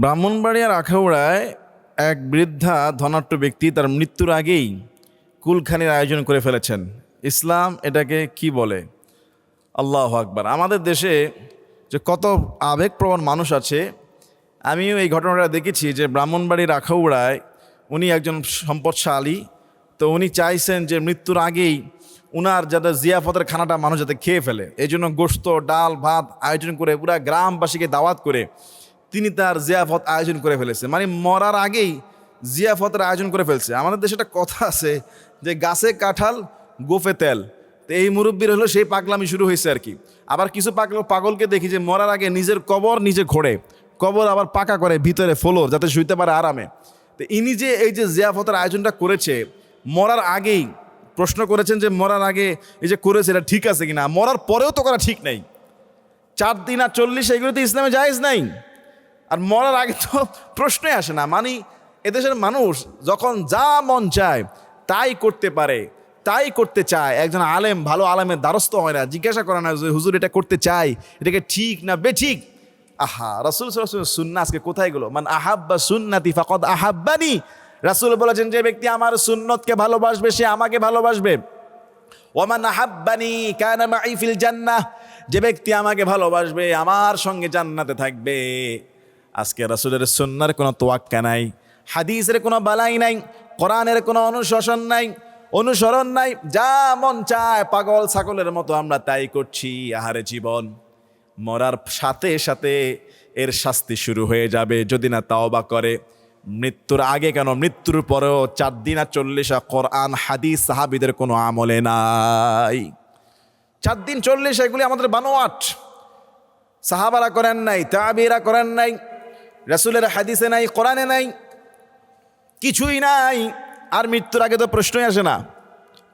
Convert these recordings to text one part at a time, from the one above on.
ব্রাহ্মণবাড়িয়ার আখাউড়ায় এক বৃদ্ধা ধনাঢ্য ব্যক্তি তার মৃত্যুর আগেই কুলখানির আয়োজন করে ফেলেছেন। ইসলাম এটাকে কি বলে? আল্লাহ আকবার। আমাদের দেশে যে কত আবেগপ্রবণ মানুষ আছে, আমিও এই ঘটনাটা দেখেছি যে ব্রাহ্মণবাড়ির আখাউড়ায় উনি একজন সম্পদশালী, তো উনি চাইছেন যে মৃত্যুর আগেই উনার যাতে জিয়াফতের খানাটা মানুষ যাতে খেয়ে ফেলে। এই জন্য গোস্ত ডাল, ভাত আয়োজন করে পুরা গ্রামবাসীকে দাওয়াত করে তিনি তার জিয়াফত আয়োজন করে ফেলেছে। মানে মরার আগেই জিয়াফতের আয়োজন করে ফেলছে। আমাদের দেশে একটা কথা আছে যে গাছে কাঁঠাল, গোফে তেল। তো এই মুরব্বীর হলো সেই পাগলামি শুরু হয়েছে আর কি। আবার কিছু পাগল পাগলকে দেখি যে মরার আগে নিজের কবর নিজে খোঁড়ে কবর আবার পাকা করে ভিতরে ফ্লোর যাতে শুইতে পারে আরামে। তো ইনি যে এই যে জিয়াফতের আয়োজনটা করেছে, মরার আগেই প্রশ্ন করেছেন যে মরার আগে এই যে করেছে এটা ঠিক আছে কিনা? মরার পরেও তো করা ঠিক নাই। চার দিন আর চল্লিশ এগুলো তো ইসলামে জায়েজ নাই। আর মরার আগে তো প্রশ্নই আসে না। মানে এদেশের মানুষ যখন যা মন চায়, তাই করতে পারে, তাই করতে চায়। একজন আলেম, ভালো আলেমের দ্বারস্থ হয় না, জিজ্ঞাসা করে না যে, হুজুর, এটা করতে চাই? এটাকে ঠিক না বেঠিক? আহা, রাসুল সুন্না আজকে কোথায় গেলো? মানে আহাব্বা সুন্নাতি ফাকদ আহাব্বানি। রাসুল বলেছেন, যে ব্যক্তি আমার সুন্নতকে ভালোবাসবে, সে আমাকে ভালোবাসবে। ওমান আহাব্বানি কানা মাই ফিল জান্নাহ। যে ব্যক্তি আমাকে ভালোবাসবে, আমার সঙ্গে জান্নাতে থাকবে। আজকে রাসূলের সুন্নার কোনো তোয়াক্কা নাই, হাদিসের কোনো বালাই নাই, কোরআনের কোনো অনুশাসন নাই, অনুসরণ নাই, যা মন চায় পাগল ছাগলের মতো আমরা তাই করছি, আহারে জীবন। মরার সাথে সাথে এর শাস্তি শুরু হয়ে যাবে, যদি না তাওবা করে। মৃত্যুর আগে কেন? মৃত্যুর পরেও চার দিন আর চল্লিশা কোরআন, হাদিস, সাহাবিদের কোনো আমলে নাই। চার দিন চল্লিশ এগুলি আমাদের বানোয়াট। সাহাবারা করেন নাই, তাবিরা করেন নাই রাসুলের হাদিসে নাই, কোরআনে নাই, কিছুই নাই, আর মৃত্যুর আগে তো প্রশ্নই আসে না।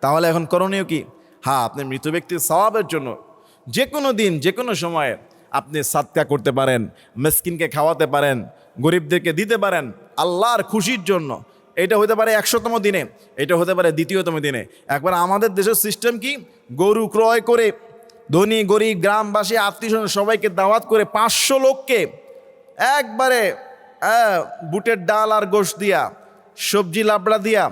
তাহলে এখন করণীয় কি? হ্যাঁ আপনি মৃত ব্যক্তির স্বভাবের জন্য যে কোনো দিন যে কোনো সময়ে আপনি সাতকা করতে পারেন, মেসকিনকে খাওয়াতে পারেন, গরিবদেরকে দিতে পারেন, আল্লাহর খুশির জন্য। এটা হতে পারে একশোতম দিনে, এটা হতে পারে দ্বিতীয়তম দিনে। একবার আমাদের দেশের সিস্টেম কি? গরু ক্রয় করে ধনী, গরিব, গ্রামবাসী আত্মীয় সবাইকে দাওয়াত করে পাঁচশো লোককে একবারে বুটের ডাল আর গোশ দিয়া, সবজি লাবড়া দিয়া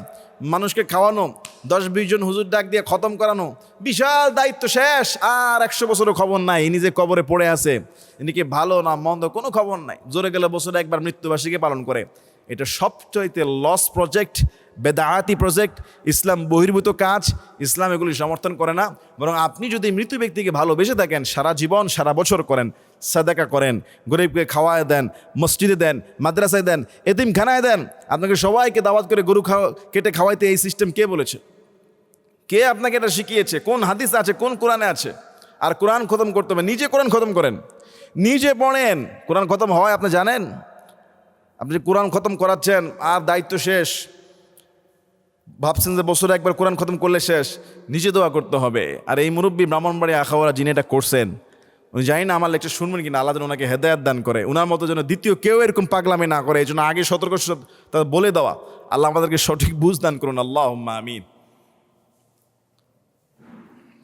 মানুষকে খাওয়ানো, দশ বিশ জন হুজুর ডাক দিয়ে খতম করানো, বিশাল দায়িত্ব শেষ, আর একশো বছরও খবর নাই। ইনি যে কবরে পড়ে আছে, ইনি কি ভালো না মন্দ কোনো খবর নাই। জোরে গেলে বছরে একবার মৃত্যুবার্ষিকী পালন করে। এটা সবচাইতে লস প্রজেক্ট বেদায়াতি প্রজেক্ট ইসলাম বহির্ভূত কাজ, ইসলাম এগুলি সমর্থন করে না। বরং আপনি যদি মৃত ব্যক্তিকে ভালোবেসে থাকেন, সারা জীবন, সারা বছর করেন, সাদাকা করেন, গরিবকে খাওয়ায় দেন, মসজিদে দেন, মাদ্রাসায় দেন, এতিমখানায় দেন, আপনাকে সবাইকে দাওয়াত করে গরু খাওয়া, কেটে খাওয়াইতে এই সিস্টেম কে বলেছে? কে আপনাকে এটা শিখিয়েছে? কোন হাদিস আছে? কোন কোরআনে আছে? আর কোরআন খতম করতে হবে। নিজে কোরআন খতম করেন। নিজে পড়েন। কোরআন খতম হয়, আপনি জানেন? আপনি কোরআন খতম করাচ্ছেন, আর দায়িত্ব শেষ। ভাবছেন যে বছরে একবার কোরআন খতম করলে শেষ। নিজে দোয়া করতে হবে। আর এই মুরব্বী ব্রাহ্মণবাড়ি আখাওয়ারা যিনি এটা করছেন, উনি জানি না আমার লেকচার শুনবেন কিনা যেন ওনাকে হেদায়াত দান করে। ওনার মতো যেন দ্বিতীয় কেউ এরকম পাগলামি না করে, এই জন্য আগে সতর্ক বলে দেওয়া। আল্লাহ আমাদেরকে সঠিক বুঝ দান করুন। আল্লাহ আমিন।